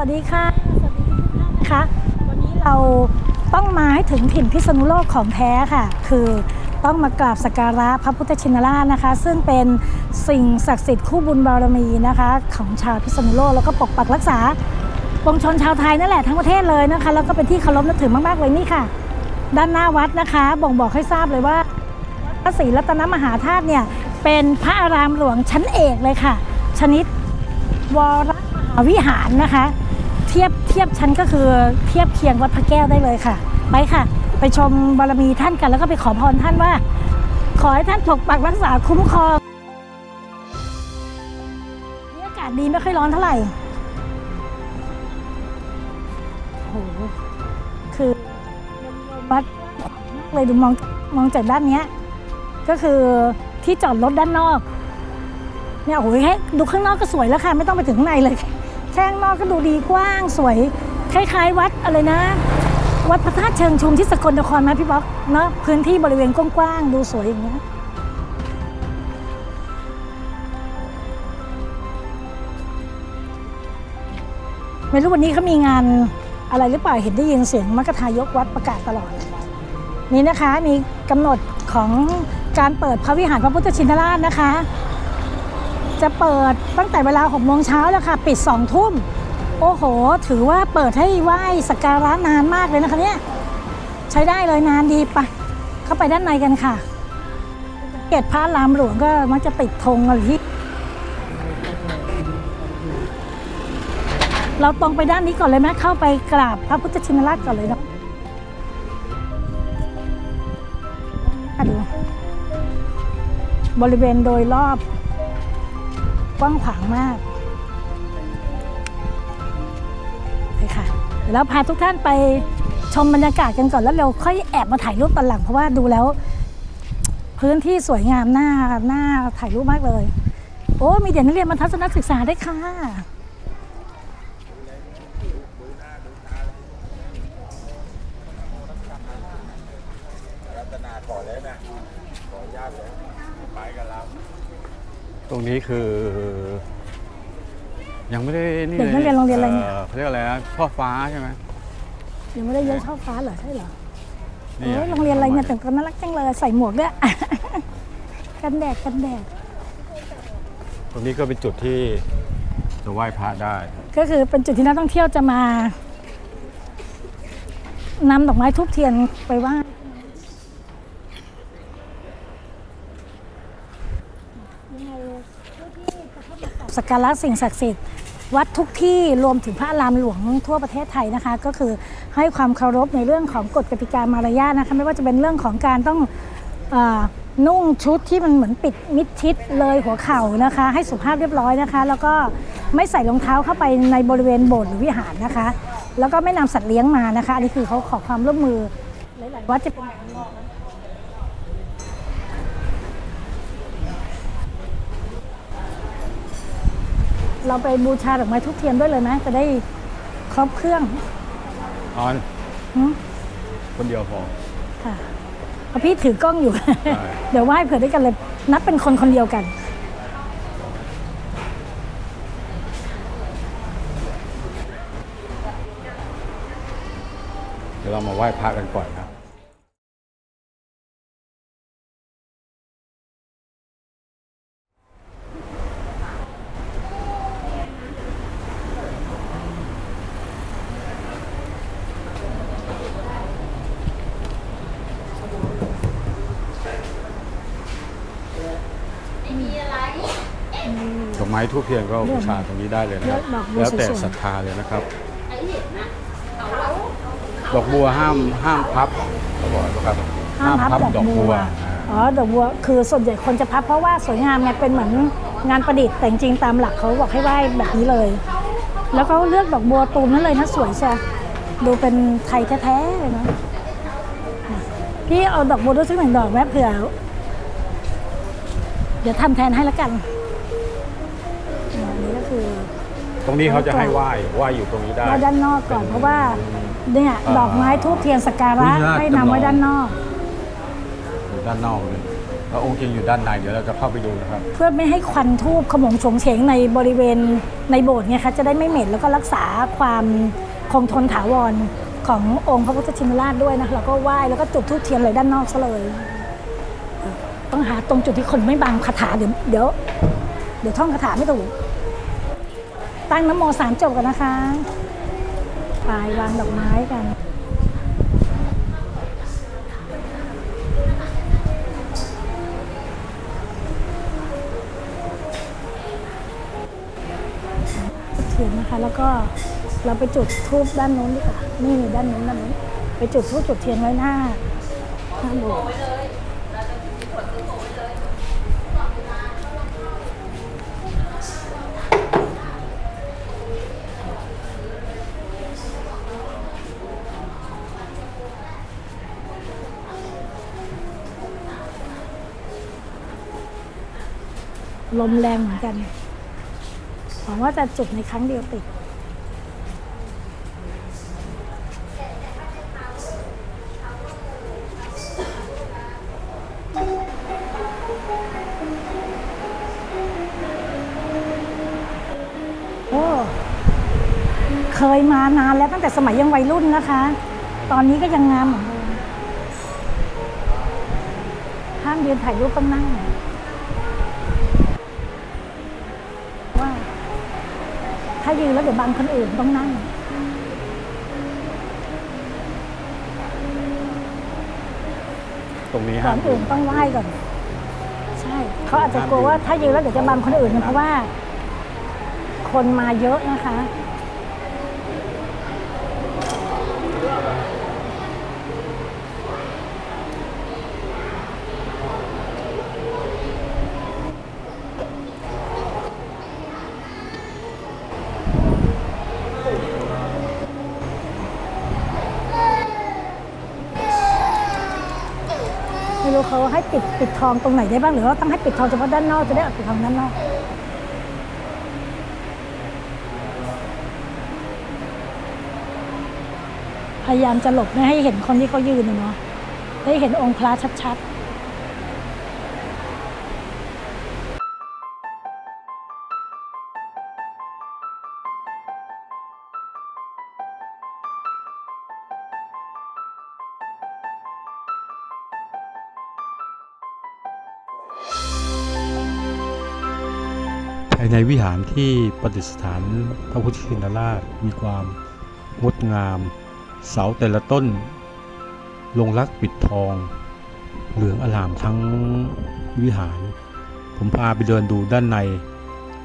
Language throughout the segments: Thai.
วัสดีค่ะ สวัสดีทุกท่านนะคะ วันนี้เราต้องมาให้ถึงถิ่นพิษณุโลกของแท้ค่ะ คือต้องมากราบสักการะพระพุทธชินราชนะคะ ซึ่งเป็นสิ่งศักดิ์สิทธิ์คู่บุญบารมีนะคะ ของชาวพิษณุโลกแล้วก็ปกปักรักษาปวงชนชาวไทยนั่นแหละทั้งประเทศเลยนะคะ แล้วก็เป็นที่เคารพนับถือมากๆเลยนี่ค่ะ ด้านหน้าวัดนะคะ บ่งบอกให้ทราบเลยว่าพระศรีรัตนมหาธาตุเนี่ยเป็นพระอารามหลวงชั้นเอกเลยค่ะ ชนิดวรมหาวิหารนะคะ ทียบเทียบชั้นก็คือเทียบเคียงวัดพระแก้วได้เลยค่ะ ไปค่ะ ไปชมบารมีท่านกันแล้วก็ไปขอพรท่านว่า ขอให้ท่านปกปักรักษาคุ้มครองนี่อากาศดีไม่ค่อยร้อนเท่าไหร่โอ้โหคือวัดเลยดูมองมองจากด้านเนี้ยก็คือที่จอดรถด้านนอกเนี่ยโอ้โหแค่ดูข้างนอกก็สวยแล้วค่ะ ไม่ต้องไปถึงข้างในเลย แค่งนอกก็ดูดีกว้างสวย คล้ายๆ วัดอะไรนะ วัดพระธาตุเชิงชุมที่สกลนครไหมพี่บ๊อกเนาะพื้นที่บริเวณกว้างๆดูสวยอย่างเงี้ยไม่รู้วันนี้เขามีงานอะไรหรือเปล่าเห็นได้ยินเสียงมกทายกวัดประกาศตลอด นี่นะคะมีกำหนดของการเปิดพระวิหารพระพุทธชินราชนะคะ จะเปิดตั้งแต่เวลา6โมงเช้าแล้วค่ะ ปิด2ทุ่ม โอ้โห ถือว่าเปิดให้ไหว้สักการะนานมากเลยนะคะเนี่ยใช้ได้เลยนานดีปะเข้าไปด้านในกันค่ะ เกตพระรามหลวงก็มักจะติดธงอะไรที่เราตรงไปด้านนี้ก่อนเลยไหมเข้าไปกราบพระพุทธชินราชก่อนเลยเนาะดูบริเวณโดยรอบ กว้างขวางมากไปค่ะแล้วพาทุกท่านไปชมบรรยากาศกันก่อนแล้วเราค่อยแอบมาถ่ายรูปตอนหลัง เพราะว่าดูแล้ว พื้นที่สวยงามหน้าหน้าถ่ายรูปมากเลย โอ้มีเด็กนักเรียนมาทัศนศึกษาได้ค่ะ ตรงนี้คือ ยังไม่ได้นี่เด็กนักเรียนโรงเรียนอะไรเนี่ย เขาเรียกอะไรนะพ่อฟ้าใช่ไหม ยังไม่ได้เยอะชอบฟ้าเหรอใช่เหรอนี่โอ้ยโรงเรียนอะไรเนี่ยแต่งตัวน่ารักจังเลยใส่หมวกด้วย กันแดดกันแดดตรงนี้ก็เป็นจุดที่จะไหว้พระได้ ก็คือเป็นจุดที่นักท่องเที่ยวจะมานำดอกไม้ทูบเทียนไปไหว้ สักการะสิ่งศักดิ์สิทธิ์วัดทุกที่รวมถึงพระอารามหลวงทั่วประเทศไทยนะคะ ก็คือให้ความเคารพในเรื่องของกฎกติกามารยาทนะคะไม่ว่าจะเป็นเรื่องของการต้องอนุ่งชุดที่มันเหมือนปิดมิดชิดเลยหัวเข่านะคะ ให้สุภาพเรียบร้อยนะคะ แล้วก็ไม่ใส่รองเท้าเข้าไปในบริเวณโบสถ์หรือวิหารนะคะ แล้วก็ไม่นำสัตว์เลี้ยงมานะคะอันนี้คือเขาขอความร่วมมือหลายๆวัดจะเป็นแบบนี้ เราไปบูชาดอกไม้ทุกเทียนด้วยเลยไหมจะได้ครบเครื่องออนหืมคนเดียวพอ ค่ะเพราะพี่ถือกล้องอยู่ ได้ เดี๋ยวไหว้เผื่อด้วยกันเลย นับเป็นคนคนเดียวกัน เดี๋ยวเรามาไหว้พระกันก่อนครับ ม้ทูบเทียนก็บูชาตรงนี้ได้เลยนะครับดอกบัวแล้วแต่สวยๆศรัทธาเลยนะครับ ดอกบัวห้ามห้ามพับเขาบอกนะครับห้ามพับดอกบัวอ่าอ๋อดอกบัวคือส่วนใหญ่คนจะพับเพราะว่าสวยงามไงเป็นเหมือนงานประดิษฐ์แต่จริงๆตามหลักเขาบอกให้ไหว้แบบนี้เลย แล้วเขาเลือกดอกบัวตูมนั่นเลยนะสวยใช่ดูเป็นไทยแท้ๆเลยนะพี่เอาดอกบัวด้วยสักหนึ่งดอกแม่เผื่อ เดี๋ยวทำแทนให้แล้วกัน ตรงนี้เขาจะให้ไหว้ไหว้อยู่ตรงนี้ได้ ไว้ด้านนอกก่อนเพราะว่าเนี่ยอ่าดอกไม้ทูบเทียนสักการะวิญญาณให้นำไว้จำลอง ด้านนอก อยู่ด้านนอกเลยแล้วองค์จริงอยู่ด้านในเดี๋ยวเราจะเข้าไปดูนะครับ เพื่อไม่ให้ควันทูบขโมงโฉงเฉงในบริเวณในโบสถ์เนี่ยค่ะจะได้ไม่เหม็นแล้วก็รักษาความคงทนถาวรขององค์พระพุทธชินราชด้วยนะเราก็ไหว้แล้วก็จุดธูปเทียนเลยด้านนอกซะเลยเออต้องหาตรงจุดที่คนไม่บังคาถาเดี๋ยวเดี๋ยวเดี๋ยวท่องคาถาไม่ถูก ตั้งน้ำโมสามจบกันนะคะปลายวางดอกไม้กันเทียนนะคะ แล้วก็เราไปจุดทูบด้านโน้นดีกว่านี่ด้านโน้นด้านโน้นไปจุดทูบจุดเทียนไว้หน้าห้าโบส ลมแรงเหมือนกัน หวังว่าจะจุดในครั้งเดียวติด โอ้ เคยมานานแล้วตั้งแต่สมัยยังวัยรุ่นนะคะ ตอนนี้ก็ยังงามเหมือนเดิมห้ามยืนถ่ายรูปต้องนั่ง ถ้ายืนแล้วเดี๋ยวบังคนอื่นต้องนั่งตรงนี้ก่ห้าอมนอื่นต้องไหว้ก่อน ใช่ เขาอาจจะกลัวว่าถ้ายืนแล้วเดี๋ยวจะบังคนอื่นเพราะว่า คนมาเยอะนะคะ ปิดทองตรงไหนได้บ้างหรือว่าต้องให้ปิดทองเฉพาะด้านนอกจะได้ออกปิดทองด้านนอกพยายามจะหลบไม่ให้เห็นคนที่เขายืนเนาะได้เห็นองค์พระชัดๆายในวิหารที่ประดิษฐานพระพุทธชินราชมีความงดงาม เสาแต่ละต้น ลงรักปิดทอง เหลืองอลามทั้งวิหาร ผมพาไปเดินดูด้านใน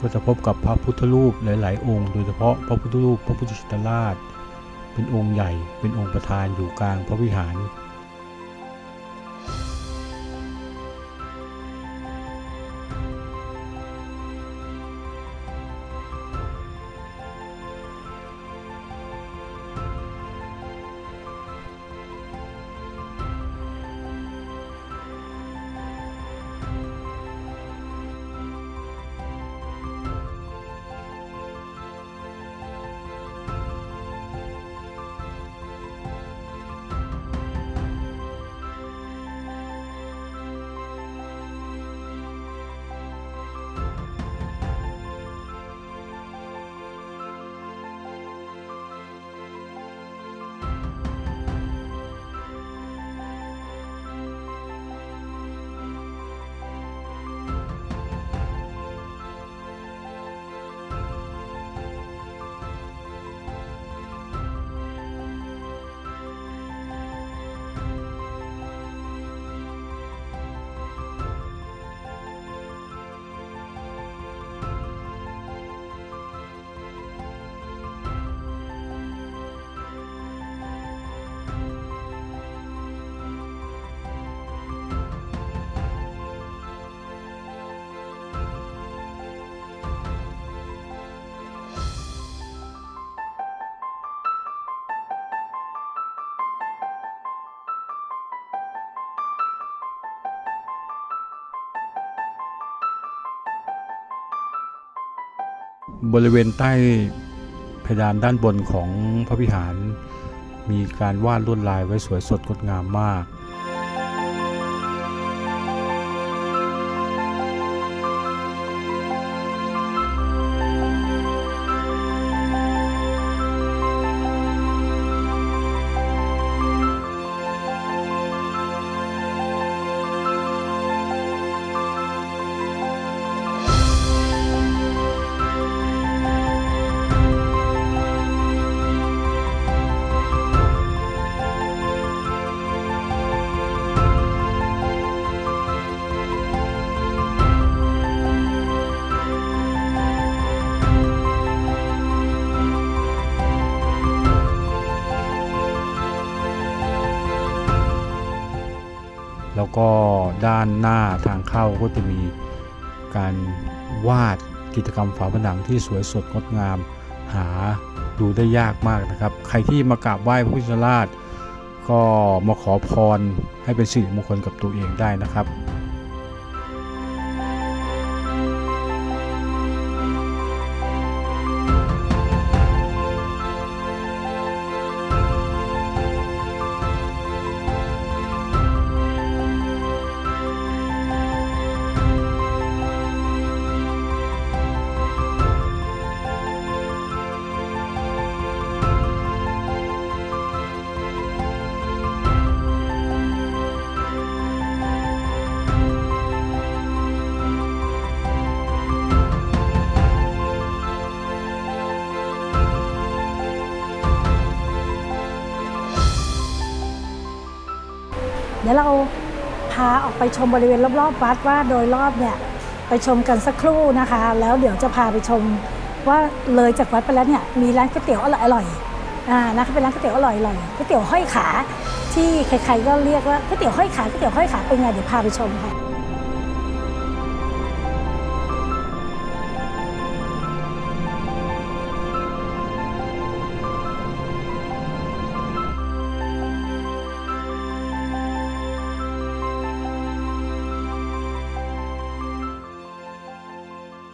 ก็จะพบกับพระพุทธรูปหลาย ๆ องค์ โดยเฉพาะพระพุทธรูปพระพุทธชินราช เป็นองค์ใหญ่เป็นองค์ประธานอยู่กลางพระวิหาร บริเวณใต้เพดานด้านบนของพระวิหาร มีการวาดลวดลายไว้สวยสดงดงามมาก แล้วก็ด้านหน้าทางเข้าก็จะมีการวาดกิจกรรมฝาผนังที่สวยสดงดงาม หาดูได้ยากมากนะครับ ใครที่มากราบไหว้พระพุทธชินราชก็มาขอพรให้เป็นสิริมงคลกับตัวเองได้นะครับาออกไปชมบริเวณรอบๆวัดว่าโดยรอบเนี่ยไปชมกันสักครู่นะคะ แล้วเดี๋ยวจะพาไปชมว่าเลยจากวัดไปแล้วเนี่ยมีร้านก๋วยเตี๋ยวอร่อยๆอ่านะคะเป็นร้านก๋วยเตี๋ยวอร่อยๆก๋วยเตี๋ยวห้อยขา ที่ใครๆก็เรียกว่าก๋วยเตี๋ยวห้อยขาก๋วยเตี๋ยวห้อยขาเป็นไงเดี๋ยวพาไปชมค่ะ